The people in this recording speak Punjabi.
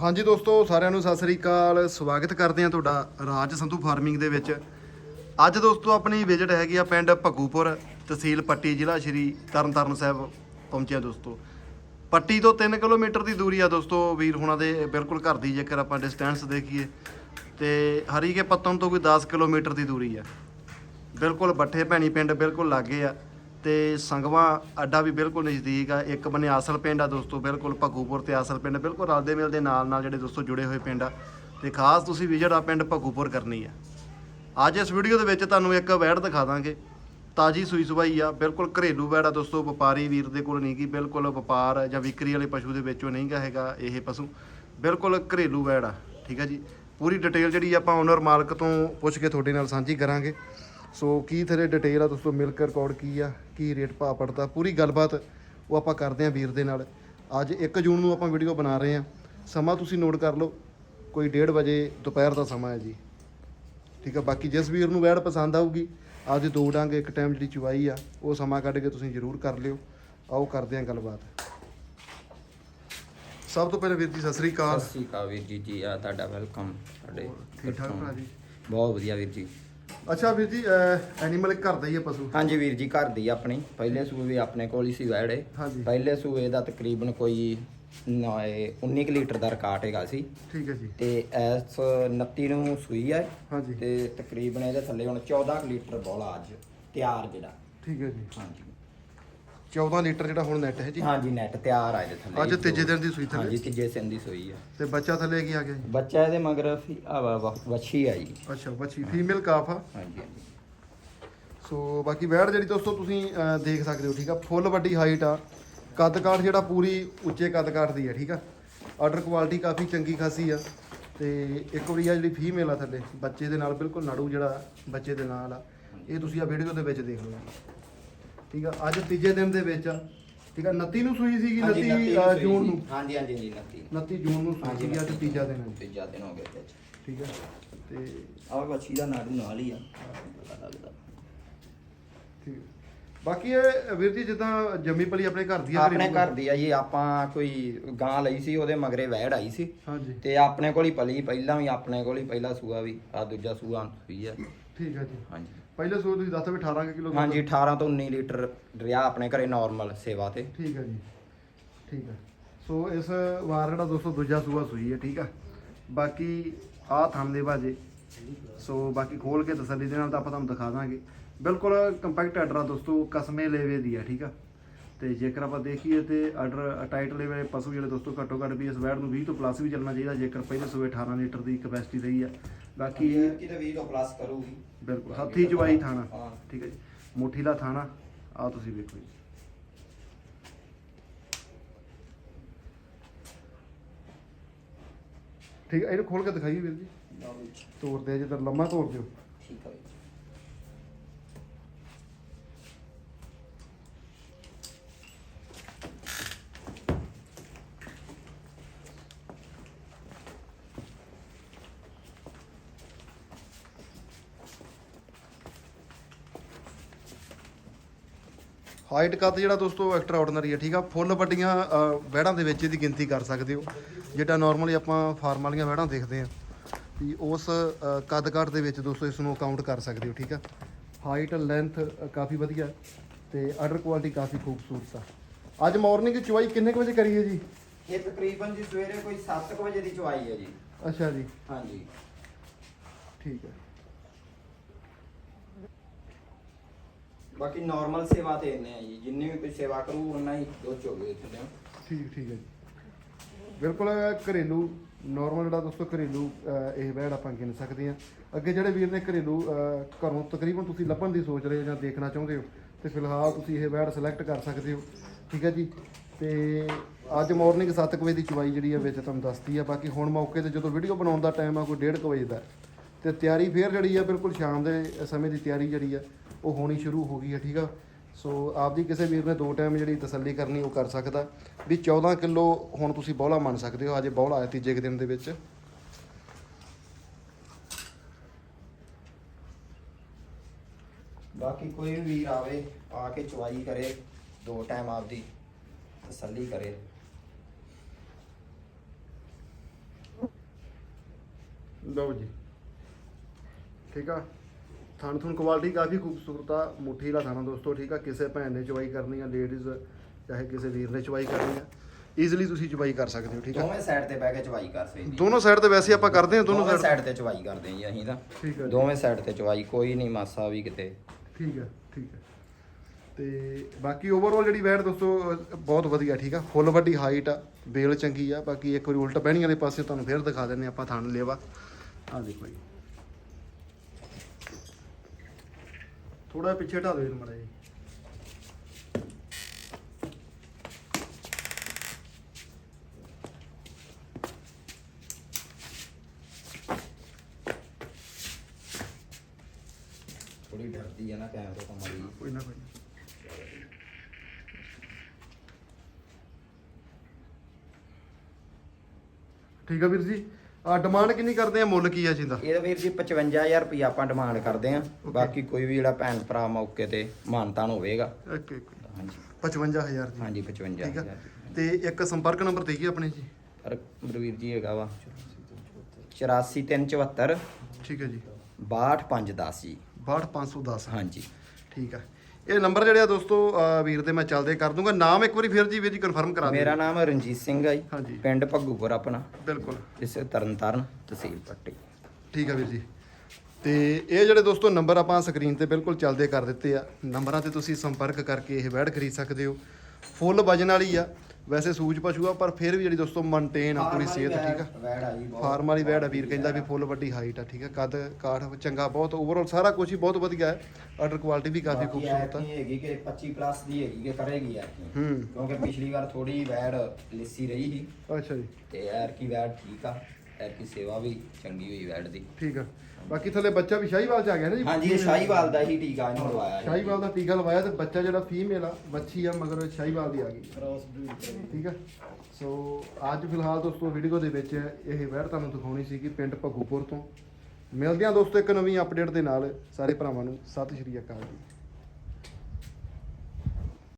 ਹਾਂਜੀ ਦੋਸਤੋ, ਸਾਰਿਆਂ ਨੂੰ ਸਤਿ ਸ੍ਰੀ ਅਕਾਲ। ਸਵਾਗਤ ਕਰਦੇ ਹਾਂ ਤੁਹਾਡਾ ਰਾਜ ਸੰਧੂ ਫਾਰਮਿੰਗ ਦੇ ਵਿੱਚ। ਅੱਜ ਦੋਸਤੋ, ਆਪਣੀ ਵਿਜ਼ਿਟ ਹੈਗੀ ਆ ਪਿੰਡ ਭੱਗੂਪੁਰ, ਤਹਿਸੀਲ ਪੱਟੀ, ਜ਼ਿਲ੍ਹਾ ਸ਼੍ਰੀ ਤਰਨਤਾਰਨ ਸਾਹਿਬ ਪਹੁੰਚਿਆ ਦੋਸਤੋ। ਪੱਟੀ ਤੋਂ 3 ਕਿਲੋਮੀਟਰ ਦੀ ਦੂਰੀ ਆ ਦੋਸਤੋ, ਵੀਰ ਹੁਣਾਂ ਦੇ ਬਿਲਕੁਲ ਘਰ ਦੀ, ਜੇਕਰ ਆਪਾਂ ਡਿਸਟੈਂਸ ਦੇਖੀਏ। ਤੇ ਹਰੀਕੇ ਪੱਤਨ ਤੋਂ ਕੋਈ 10 ਕਿਲੋਮੀਟਰ ਦੀ ਦੂਰੀ ਆ। ਬਿਲਕੁਲ ਬੱਠੇ ਭੈਣੀ ਪਿੰਡ ਬਿਲਕੁਲ ਲਾਗੇ ਆ। ਤੇ ਸੰਗਵਾ ਅੱਡਾ ਵੀ ਬਿਲਕੁਲ ਨਜ਼ਦੀਕ ਆ। ਇੱਕ ਬੰਨੇ ਆਸਲ ਪਿੰਡ ਆ ਦੋਸਤੋ, ਬਿਲਕੁਲ ਭੱਗੂਪੁਰ ਤੇ ਆਸਲ ਪਿੰਡ, ਬਿਲਕੁਲ ਰਲਦੇ ਮਿਲਦੇ ਨਾਲ ਨਾਲ ਜਿਹੜੇ ਦੋਸਤੋ ਜੁੜੇ ਹੋਏ ਪਿੰਡ ਆ। ਤੇ ਖਾਸ ਤੁਸੀਂ ਵਿਜ਼ਿਟ ਆ ਪਿੰਡ ਭੱਗੂਪੁਰ ਕਰਨੀ ਆ। ਅੱਜ ਇਸ ਵੀਡੀਓ ਦੇ ਵਿੱਚ ਤੁਹਾਨੂੰ ਇੱਕ ਵੈੜ ਦਿਖਾ ਦਾਂਗੇ। ਤਾਜੀ ਸੂਈ ਸੁਬਾਈ ਆ, ਬਿਲਕੁਲ ਘਰੇਲੂ ਵੈੜ ਆ ਦੋਸਤੋ, ਵਪਾਰੀ ਵੀਰ ਦੇ ਕੋਲ ਨਹੀਂ ਗੀ ਬਿਲਕੁਲ ਵਪਾਰ ਜਾਂ ਵਿਕਰੀ ਵਾਲੇ ਪਸ਼ੂ ਦੇ ਵਿੱਚੋਂ ਨਹੀਂ ਗਾ ਹੈਗਾ ਇਹ ਪਸ਼ੂ। ਬਿਲਕੁਲ ਘਰੇਲੂ ਵੈੜ ਆ, ਠੀਕ ਆ ਜੀ। ਪੂਰੀ ਡਿਟੇਲ ਜਿਹੜੀ ਆਪਾਂ ਓਨਰ ਮਾਲਕ ਤੋਂ ਪੁੱਛ ਕੇ ਤੁਹਾਡੇ ਨਾਲ ਸਾਂਝੀ ਕਰਾਂਗੇ। ਸੋ ਕੀ ਤੇਰੇ ਡਿਟੇਲ ਆ ਦੋਸਤੋ? ਮਿਲਕ ਰਿਕਾਰਡ ਕੀ ਆ? ਕੀ ਰੇਟ ਭਾ ਪੜਦਾ? ਪੂਰੀ ਗੱਲਬਾਤ ਉਹ ਆਪਾਂ ਕਰਦੇ ਆਂ ਵੀਰ ਦੇ ਨਾਲ। ਅੱਜ 1 ਜੂਨ ਨੂੰ ਆਪਾਂ ਵੀਡੀਓ ਬਣਾ ਰਹੇ ਆਂ ਸਮਾਂ ਤੁਸੀਂ ਨੋਟ ਕਰ ਲਓ। ਕੋਈ 1:30 ਵਜੇ ਦੁਪਹਿਰ ਦਾ ਸਮਾਂ ਹੈ ਜੀ। ਠੀਕ ਆ? ਬਾਕੀ ਜਿਸ ਵੀਰ ਨੂੰ ਵੈੜ ਪਸੰਦ ਆਊਗੀ ਆਪਦੇ ਦੋ ਡਾਂਗੇ ਇੱਕ ਟਾਈਮ ਜਿਹੜੀ ਚੁਆਈ ਆ ਉਹ ਸਮਾਂ ਕੱਢ ਕੇ ਤੁਸੀਂ ਜ਼ਰੂਰ ਕਰ ਲਿਓ। ਆਓ ਕਰਦੇ ਆਂ ਗੱਲਬਾਤ। ਸਭ ਤੋਂ ਪਹਿਲਾਂ ਵੀਰ ਜੀ ਸਤਿ ਸ੍ਰੀ ਅਕਾਲ। ਸਤਿ ਸ਼੍ਰੀ ਅਕਾਲ ਵੀਰ ਜੀ ਜੀ ਆ ਤੁਹਾਡਾ ਵੈਲਕਮ ਸਾਡੇ ਠੀਕ ਠਾਕ ਭਰਾ ਜੀ? ਬਹੁਤ ਵਧੀਆ ਵੀਰ ਜੀ। ਅੱਛਾ ਵੀਰ ਜੀ ਐਨੀਮਲ ਘਰ ਦਾ ਹੀ ਆ ਪਸ਼ੂ। ਹਾਂਜੀ ਵੀਰ ਜੀ ਘਰ ਦੀ ਆਪਣੀ। ਪਹਿਲੇ ਸੂਏ ਵੀ ਆਪਣੇ ਕੋਲ ਹੀ ਸੀ ਵੈੜੇ। ਹਾਂਜੀ। ਪਹਿਲੇ ਸੂਏ ਦਾ ਤਕਰੀਬਨ ਕੋਈ ਨਾ ਇਹ 19 ਕੁ ਲੀਟਰ ਦਾ ਰਿਕਾਰਡ ਹੈਗਾ ਸੀ। ਠੀਕ ਹੈ ਜੀ। ਤੇ ਇਸ 29 ਨੂੰ ਸੂਈ ਹੈ ਹਾਂਜੀ। ਤੇ ਤਕਰੀਬਨ ਇਹਦੇ ਥੱਲੇ ਹੁਣ 14 ਕੁ ਲੀਟਰ ਬੋਲਾ ਅੱਜ ਤਿਆਰ ਜਿਹੜਾ। ਠੀਕ ਹੈ ਜੀ। ਹਾਂਜੀ। 14 ਲੀਟਰ ਜਿਹੜਾ ਹੁਣ ਨੈਟ ਹੈ ਜੀ। ਹਾਂਜੀ ਨੈਟ ਤਿਆਰ ਆ ਇਹਦੇ ਥੱਲੇ ਅੱਜ ਤੀਜੇ ਦਿਨ ਦੀ ਸੂਈ ਹਾਂਜੀ ਥੱਲੇ ਤੀਜੇ ਦਿਨ ਦੀ ਸੂਈ ਆ। ਤੇ ਬੱਚਾ ਥੱਲੇ ਕੀ ਆ ਗਿਆ ਜੀ? ਬੱਚਾ ਇਹਦੇ ਮਗਰ ਫੀ- ਆ ਵਾ- ਵਾ- ਵੱਛੀ ਆ ਜੀ। ਅੱਛਾ ਬੱਚੀ ਫੀਮੇਲ ਕਾਫ ਆ। ਹਾਂਜੀ ਹਾਂਜੀ। ਸੋ ਬਾਕੀ ਵੈੜ ਜਿਹੜੀ ਦੋਸਤੋ ਤੁਸੀਂ ਅਹ, ਦੇਖ ਸਕਦੇ ਹੋ ਠੀਕ ਆ? ਫੁੱਲ ਵੱਡੀ ਹਾਈਟ ਆ। ਕੱਦ ਕਾਠ ਜਿਹੜਾ ਪੂਰੀ ਉੱਚੇ ਕੱਦ ਕਾਠ ਦੀ ਆ ਠੀਕ ਆ? ਆਰਡਰ ਕੁਆਲਿਟੀ ਕਾਫੀ ਚੰਗੀ ਖਾਸੀ ਆ। ਤੇ ਇੱਕ ਵਾਰੀ ਆ ਜਿਹੜੀ ਫੀਮੇਲ ਆ ਥੱਲੇ ਬੱਚੇ ਦੇ ਨਾਲ ਬਿਲਕੁਲ ਨਾੜੂ ਜਿਹੜਾ ਬੱਚੇ ਦੇ ਨਾਲ ਆ। ਇਹ ਤੁਸੀਂ ਆ ਵੀਡੀਓ ਦੇ ਵਿੱਚ ਦੇਖ ਲਓ। ਜੀ। ਠੀਕ ਆ ਅੱਜ ਤੀਜੇ ਦਿਨ ਦੇ ਵਿੱਚ ਠੀਕ ਆ 29 ਨੂੰ ਸੂਈ ਸੀਗੀ 29 ਅਹ, ਜੂਨ ਨੂੰ। ਹਾਂਜੀ ਹਾਂਜੀ ਜੀ 29 29 ਜੂਨ ਨੂੰ ਸੂਈ ਸੀਗੀ ਅੱਜ ਤੀਜਾ ਦਿਨ ਹੈ। ਤੀਜਾ ਦਿਨ ਹੋ ਗਿਆ ਵਿੱਚ ਠੀਕ ਆ ਤੇ ਆਹ ਵੱਛੀ ਦਾ ਨਾੜੂ ਨਾਲ ਹੀ ਆ। ਪਤਾ ਲੱਗਦਾ। ਠੀਕ ਆ। ਬਾਕੀ ਇਹ ਵੀਰ ਜੀ ਜਿੱਦਾਂ ਜੰਮੀ ਪਲੀ ਆਪਣੇ ਘਰ ਦੀ ਆ ਆਪਣੇ ਘਰ ਦੀ ਆ ਜੀ ਆਪਾਂ ਕੋਈ ਗਾਂ ਲਈ ਸੀ ਉਹਦੇ ਮਗਰੇ ਵਹਿੜ ਆਈ ਸੀ। ਹਾਂਜੀ। ਤੇ ਆਪਣੇ ਕੋਲ ਹੀ ਪਲੀ ਪਹਿਲਾਂ ਵੀ ਆਪਣੇ ਕੋਲ ਹੀ ਪਹਿਲਾ ਸੂਆ ਵੀ ਆ ਦੂਜਾ ਸੂਆ ਵੀ ਆ। ਠੀਕ ਆ ਜੀ। ਹਾਂਜੀ। ਪਹਿਲੇ ਸੂਰ ਤੁਸੀਂ ਦੱਸ ਵੀ 18 ਕੁ ਕਿਲੋ ਹਾਂਜੀ 18 ਤੋਂ 19 ਲੀਟਰ ਰਿਹਾ ਆਪਣੇ ਘਰੇ ਨਾਰਮਲ ਸੇਵਾ ਤੇ। ਠੀਕ ਆ ਜੀ ਠੀਕ ਆ ਸੋ ਇਸ ਵਾਰ ਜਿਹੜਾ ਦੋਸਤੋ ਦੂਜਾ ਸੂਆ ਸੂਈ ਹੈ ਠੀਕ ਆ। ਬਾਕੀ ਆਹ ਥਣ ਦੇ ਬਾਜੇ ਸੋ ਬਾਕੀ ਖੋਲ ਕੇ ਤਸੱਲੀ ਦੇ ਨਾਲ ਤਾਂ ਆਪਾਂ ਤੁਹਾਨੂੰ ਦਿਖਾ ਦਾਂਗੇ। ਬਿਲਕੁਲ ਕੰਪੈਕਟ ਆ ਦੋਸਤੋ ਕਸਮੇ ਲੇਵੇ ਦੀ ਆ ਠੀਕ ਆ। ਤੇ ਜੇਕਰ ਆਪਾਂ ਦੇਖੀਏ ਤੇ ਆਰਡਰ ਟਾਈਟ ਲੇਵੇ ਪਸ਼ੂ ਜਿਹੜੇ ਦੋਸਤੋ ਘੱਟੋ ਘੱਟ ਵੀ ਇਸ ਵੈੜ ਨੂੰ 20 ਤੋਂ ਪਲੱਸ ਵੀ ਚੱਲਣਾ ਚਾਹੀਦਾ ਜੇਕਰ ਪਹਿਲੇ ਸੂਏ 18 ਲੀਟਰ ਦੀ ਕਪੈਸਿਟੀ ਰਹੀ ਆ। ਬਾਕੀ ਕਿਤੇ 20 ਤੋਂ ਪਲੱਸ ਕਰੂਗੀ। ਬਿਲਕੁਲ ਹੱਥੀ ਚਵਾਈ ਥਾਣਾ ਹਾਂ। ਠੀਕ ਹੈ ਜੀ। ਮੁੱਠੀ ਦਾ ਥਾਣਾ ਆ ਤੁਸੀਂ ਵੇਖੋ ਜੀ। ਠੀਕ ਹੈ ਇਹਨੂੰ ਖੋਲ ਕੇ ਦਿਖਾਈਏ ਵੀਰ ਜੀ। ਤੋੜਦੇ ਆ ਜਿੱਦਾਂ ਲੰਮਾ ਤੋੜ ਦਿਓ। ਠੀਕ ਆ ਹਾਈਟ ਕੱਦ ਜਿਹੜਾ ਦੋਸਤੋ ਐਕਸਟਰਾ ਆਰਡੀਨਰੀ ਹੈ ਠੀਕ ਆ? ਫੁੱਲ ਵੱਡੀਆਂ ਵਹਿੜਾਂ ਦੇ ਵਿੱਚ ਇਹਦੀ ਗਿਣਤੀ ਕਰ ਸਕਦੇ ਹੋ। ਜਿਹੜਾ ਨਾਰਮਲੀ ਆਪਾਂ ਫਾਰਮ ਵਾਲੀਆਂ ਵਹਿੜਾਂ ਦੇਖਦੇ ਆ ਵੀ ਉਸ ਕੱਦ ਕਾਠ ਦੇ ਵਿੱਚ ਦੋਸਤੋ ਇਸ ਨੂੰ ਕਾਊਂਟ ਕਰ ਸਕਦੇ ਹੋ ਠੀਕ ਆ? ਹਾਈਟ ਲੈਂਥ ਕਾਫੀ ਵਧੀਆ ਤੇ ਆਰਡਰ ਕੁਆਲਿਟੀ ਕਾਫੀ ਖੂਬਸੂਰਤ ਆ। ਅੱਜ ਮਾਰਨਿੰਗ ਚੁਆਈ ਕਿੰਨੇ ਵਜੇ ਕਰੀ ਹੈ ਜੀ? ਇਹ ਤਕਰੀਬਨ ਜੀ ਸਵੇਰੇ ਕੋਈ 7 ਵਜੇ ਦੀ ਚਵਾਈ ਹੈ ਜੀ। ਅੱਛਾ ਜੀ। ਹਾਂਜੀ। ਠੀਕ ਹੈ। ਬਾਕੀ ਨਾਰਮਲ ਸੇਵਾ ਤੇ ਇੰਨੇ ਆ ਜੀ ਜਿੰਨੀ ਵੀ ਕੋਈ ਸੇਵਾ ਕਰੂ ਉਨਾ ਹੀ ਦੁੱਧ ਚੋਗੇ ਥੱਲੇ ਠੀਕ ਠੀਕ ਹੈ ਜੀ। ਬਿਲਕੁਲ ਘਰੇਲੂ ਨਾਰਮਲ ਜਿਹੜਾ ਦੋਸਤੋ ਘਰੇਲੂ ਅਹ, ਇਹ ਵੈੜ ਆਪਾਂ ਗਿਣ ਸਕਦੇ ਹਾਂ। ਅੱਗੇ ਜਿਹੜੇ ਵੀਰ ਨੇ ਘਰੇਲੂ ਅਹ, ਘਰੋਂ ਤਕਰੀਬਨ ਤੁਸੀਂ ਲੱਭਣ ਦੀ ਸੋਚ ਰਹੇ ਹੋ ਜਾਂ ਦੇਖਣਾ ਚਾਹੁੰਦੇ ਹੋ ਤੇ ਫਿਲਹਾਲ ਤੁਸੀਂ ਇਹ ਵੈੜ ਸਿਲੈਕਟ ਕਰ ਸਕਦੇ ਹੋ। ਠੀਕ ਹੈ ਜੀ। ਤੇ ਅੱਜ ਮਾਰਨਿੰਗ 7 ਵਜੇ ਦੀ ਚਵਾਈ ਜਿਹੜੀ ਹੈ ਵਿੱਚ ਤੁਹਾਨੂੰ ਦੱਸਦੀ ਆ। ਬਾਕੀ ਹੁਣ ਮੌਕੇ ਤੇ ਜਦੋਂ ਵੀਡੀਓ ਬਣਾਉਣ ਦਾ ਟਾਈਮ ਆ ਕੋਈ 1:30 ਵਜੇ ਦਾ। ਤੇ ਤਿਆਰੀ ਫੇਰ ਜਿਹੜੀ ਆ ਬਿਲਕੁਲ ਸ਼ਾਮ ਦੇ ਸਮੇਂ ਦੀ ਤਿਆਰੀ ਜਿਹੜੀ ਆ ਉਹ ਹੋਣੀ ਸ਼ੁਰੂ ਹੋ ਗਈ ਹੈ, ਠੀਕ ਆ? ਸੋ ਆਪਦੀ ਕਿਸੇ ਵੀਰ ਨੇ ਦੋ ਟਾਈਮ ਜਿਹੜੀ ਤਸੱਲੀ ਕਰਨੀ, ਉਹ ਕਰ ਸਕਦਾ। ਵੀ 14 ਕਿਲੋ ਹੁਣ ਤੁਸੀਂ ਬੌਲਾ ਮੰਨ ਸਕਦੇ ਹੋ ਅਜੇ ਬੌਲਾ ਆਇਆ ਤੀਜੇ ਕੁ ਦਿਨ ਦੇ ਵਿੱਚ। ਬਾਕੀ ਕੋਈ ਵੀ ਵੀਰ ਆਵੇ, ਆ ਕੇ ਚਵਾਈ ਕਰੇ, ਦੋ ਟਾਈਮ ਆਪਦੀ ਤਸੱਲੀ ਕਰੇ। ਲਓ ਜੀ। ਠੀਕ ਆ? ਥਣ ਥੁਣ ਕੁਆਲਿਟੀ ਕਾਫੀ ਖੂਬਸੂਰਤ ਆ ਮੁੱਠੀ ਦਾ ਥਾਣਾ ਦੋਸਤੋ ਠੀਕ ਆ? ਕਿਸੇ ਭੈਣ ਨੇ ਚਵਾਈ ਕਰਨੀ ਆ ਲੇਡੀਜ਼ ਚਾਹੇ ਕਿਸੇ ਵੀਰ ਨੇ ਚਵਾਈ ਕਰਨੀ ਆ ਈਜ਼ੀਲੀ ਤੁਸੀਂ ਚਵਾਈ ਕਰ ਸਕਦੇ ਹੋ ਠੀਕ ਆ? ਦੋਵੇਂ ਸਾਈਡ ਤੇ ਬਹਿ ਕੇ ਚਵਾਈ ਕਰ ਸਕਦੇ ਦੋਨੋਂ ਸਾਈਡ ਤੇ ਵੈਸੇ ਆਪਾਂ ਕਰਦੇ ਹਾਂ ਦੋਨੋਂ ਦੋਵੇਂ ਸਾਈਡ ਸਾਈਡ ਤੇ ਚਵਾਈ ਕਰਦੇ ਜੀ ਅਸੀਂ ਤਾਂ। ਠੀਕ ਆ ਜੀ। ਦੋਵੇਂ ਸਾਈਡ ਤੇ ਚਵਾਈ ਕੋਈ ਨਹੀਂ ਮਾਸਾ ਵੀ ਕਿਤੇ। ਠੀਕ ਹੈ ਠੀਕ ਹੈ ਤੇ ਬਾਕੀ ਓਵਰਆਲ ਜਿਹੜੀ ਵੈਟ ਦੋਸਤੋ ਅਹ ਬਹੁਤ ਵਧੀਆ ਠੀਕ ਆ? ਫੁੱਲ ਵੱਡੀ ਹਾਈਟ ਆ ਬੇਲ ਚੰਗੀ ਆ ਬਾਕੀ ਇੱਕ ਵਾਰੀ ਉਲਟ ਬਹਿਣੀਆਂ ਦੇ ਪਾਸੇ ਤੁਹਾਨੂੰ ਫੇਰ ਦਿਖਾ ਦਿੰਨੇ ਆਪਾਂ ਥਣ ਲੇਵਾ। ਆ ਦੇਖੋ ਜੀ। ਥੋੜਾ ਪਿੱਛੇ ਢਾ ਦਿਓ ਮੜਾ ਜੀ ਥੋੜੀ ਡਰਦੀ ਹੈ ਨਾ ਕੈਮਰੇ ਤੋਂ ਮਾਰੀ ਕੋਈ ਨਾ ਕੋਈ ਨਾ। ਠੀਕ ਆ ਵੀਰ ਜੀ ਆ ਡਿਮਾਂਡ ਕਿੰਨੀ ਕਰਦੇ ਆ? ਮੁੱਲ ਕੀ ਆ ਜਿੰਦਾ ਇਹਦਾ ਵੀਰ ਜੀ 55000 ਰੁਪਇਆ ਆਪਾਂ ਡਿਮਾਂਡ ਕਰਦੇ ਆਂ। ਬਾਕੀ ਕੋਈ ਵੀ ਜਿਹੜਾ ਭੈਣ ਭਰਾ ਮੌਕੇ ਤੇ ਮਾਨਤਾਨ ਹੋਵੇਗਾ। ਇੱਕ ਇੱਕ ਹਾਂਜੀ। 55000 ਜੀ ਹਾਂਜੀ ਠੀਕ ਆ। 55000 ਤੇ ਇੱਕ ਸੰਪਰਕ ਨੰਬਰ ਦੇਈਏ ਆਪਣੇ ਜੀ? ਪਰ ਗੁਰਵੀਰ ਜੀ ਹੈਗਾ ਵਾ। 84374 ਠੀਕ ਹੈ ਜੀ। 62510 ਜੀ। 62510 ਹਾਂਜੀ। ਠੀਕ ਆ। ਇਹ ਨੰਬਰ ਜਿਹੜੇ ਆ ਦੋਸਤੋ ਵੀਰ ਦੇ ਮੈਂ ਚੱਲਦੇ ਕਰ ਦੂੰਗਾ। ਨਾਮ ਇੱਕ ਵਾਰੀ ਫਿਰ ਜੀ ਵੀਰ ਜੀ ਕਨਫਰਮ ਕਰਾ ਦਿਓ। ਮੇਰਾ ਨਾਮ ਰਣਜੀਤ ਸਿੰਘ ਜੀ। ਹਾਂਜੀ। ਪਿੰਡ ਭੱਗੂਪੁਰ ਆਪਣਾ। ਬਿਲਕੁਲ। ਇਸੇ ਤਰਨਤਾਰਨ ਤਹਿਸੀਲ ਪੱਟੀ। ਠੀਕ ਆ ਵੀਰ ਜੀ। ਤੇ ਇਹ ਜਿਹੜੇ ਦੋਸਤੋ ਨੰਬਰ ਆਪਾਂ ਸਕਰੀਨ ਤੇ ਬਿਲਕੁਲ ਚੱਲਦੇ ਕਰ ਦਿੱਤੇ ਆ। ਨੰਬਰਾਂ ਤੇ ਤੁਸੀਂ ਸੰਪਰਕ ਕਰਕੇ ਇਹ ਵੈੜ ਖਰੀਦ ਸਕਦੇ ਹੋ। ਫੁੱਲ ਵਜਨ ਵਾਲੀ ਆ। ਵੈਸੇ ਸੂਜ ਪਸ਼ੂ ਆ ਪਰ ਫਿਰ ਵੀ ਜਿਹੜੀ ਦੋਸਤੋ ਮੇਨਟੇਨ ਆ ਪੂਰੀ ਸਿਹਤ ਠੀਕ ਆ? ਵੈੜ ਆ ਜੀ ਬਹੁਤ। ਫਾਰਮ ਵਾਲੀ ਵੈੜ ਆ ਵੀਰ ਕਹਿੰਦਾ ਵੀ ਫੁੱਲ ਵੱਡੀ ਹਾਈਟ ਆ ਠੀਕ ਆ? ਕੱਦ ਕਾਠ ਚੰਗਾ ਬਹੁਤ ਓਵਰਆਲ ਸਾਰਾ ਕੁਝ ਹੀ ਬਹੁਤ ਵਧੀਆ ਹੈ। ਆਰਡਰ ਕੁਆਲਿਟੀ ਵੀ ਕਾਫੀ ਖੂਬਸੂਰਤ ਆ। ਹੈਗੀ ਕਿ 25 ਪਲੱਸ ਦੀ ਹੈਗੀ ਕਿ ਕਰੇਗੀ ਯਾਰ ਹੂੰ। ਕਿਉਂਕਿ ਪਿਛਲੀ ਵਾਰ ਥੋੜੀ ਵੈੜ ਲਿੱਸੀ ਰਹੀ ਸੀ। ਅੱਛਾ ਜੀ। ਤੇ ਯਾਰ ਕੀ ਵੈੜ ਠੀਕ ਆ। ਯਾਰ ਕੀ ਸੇਵਾ ਵੀ ਚੰਗੀ ਹੋਈ ਵੈੜ ਦੀ। ਠੀਕ ਆ। ਬਾਕੀ ਥੱਲੇ ਬੱਚਾ ਵੀ ਸ਼ਾਹੀਵਾਲ ਚ ਆ ਗਿਆ ਨਾ ਜੀ? ਹਾਂਜੀ ਇਹ ਸ਼ਾਹੀਵਾਲ ਦਾ ਹੀ ਟੀਕਾ ਇਹਨੂੰ ਲਵਾਇਆ ਜੀ। ਸ਼ਾਹੀਵਾਲ ਦਾ ਟੀਕਾ ਲਵਾਇਆ ਤੇ ਬੱਚਾ ਜਿਹੜਾ ਫੀਮੇਲ ਆ ਬੱਚੀ ਆ ਮਗਰ ਸ਼ਾਹੀਵਾਲ ਦੀ ਆ ਗਈ। ਠੀਕ ਆ। ਸੋ ਅੱਜ ਫਿਲਹਾਲ ਦੋਸਤੋ ਵੀਡੀਓ ਦੇ ਵਿੱਚ ਇਹ ਵੈੜ ਤੁਹਾਨੂੰ ਦਿਖਾਉਣੀ ਸੀ ਕਿ ਪਿੰਡ ਭੱਗੂਪੁਰ ਤੋਂ। ਮਿਲਦੇ ਹਾਂ ਦੋਸਤੋ ਇੱਕ ਨਵੀਂ ਅਪਡੇਟ ਦੇ ਨਾਲ। ਸਾਰੇ ਭਰਾਵਾਂ ਨੂੰ ਸਤਿ ਸ਼੍ਰੀ ਅਕਾਲ ਜੀ।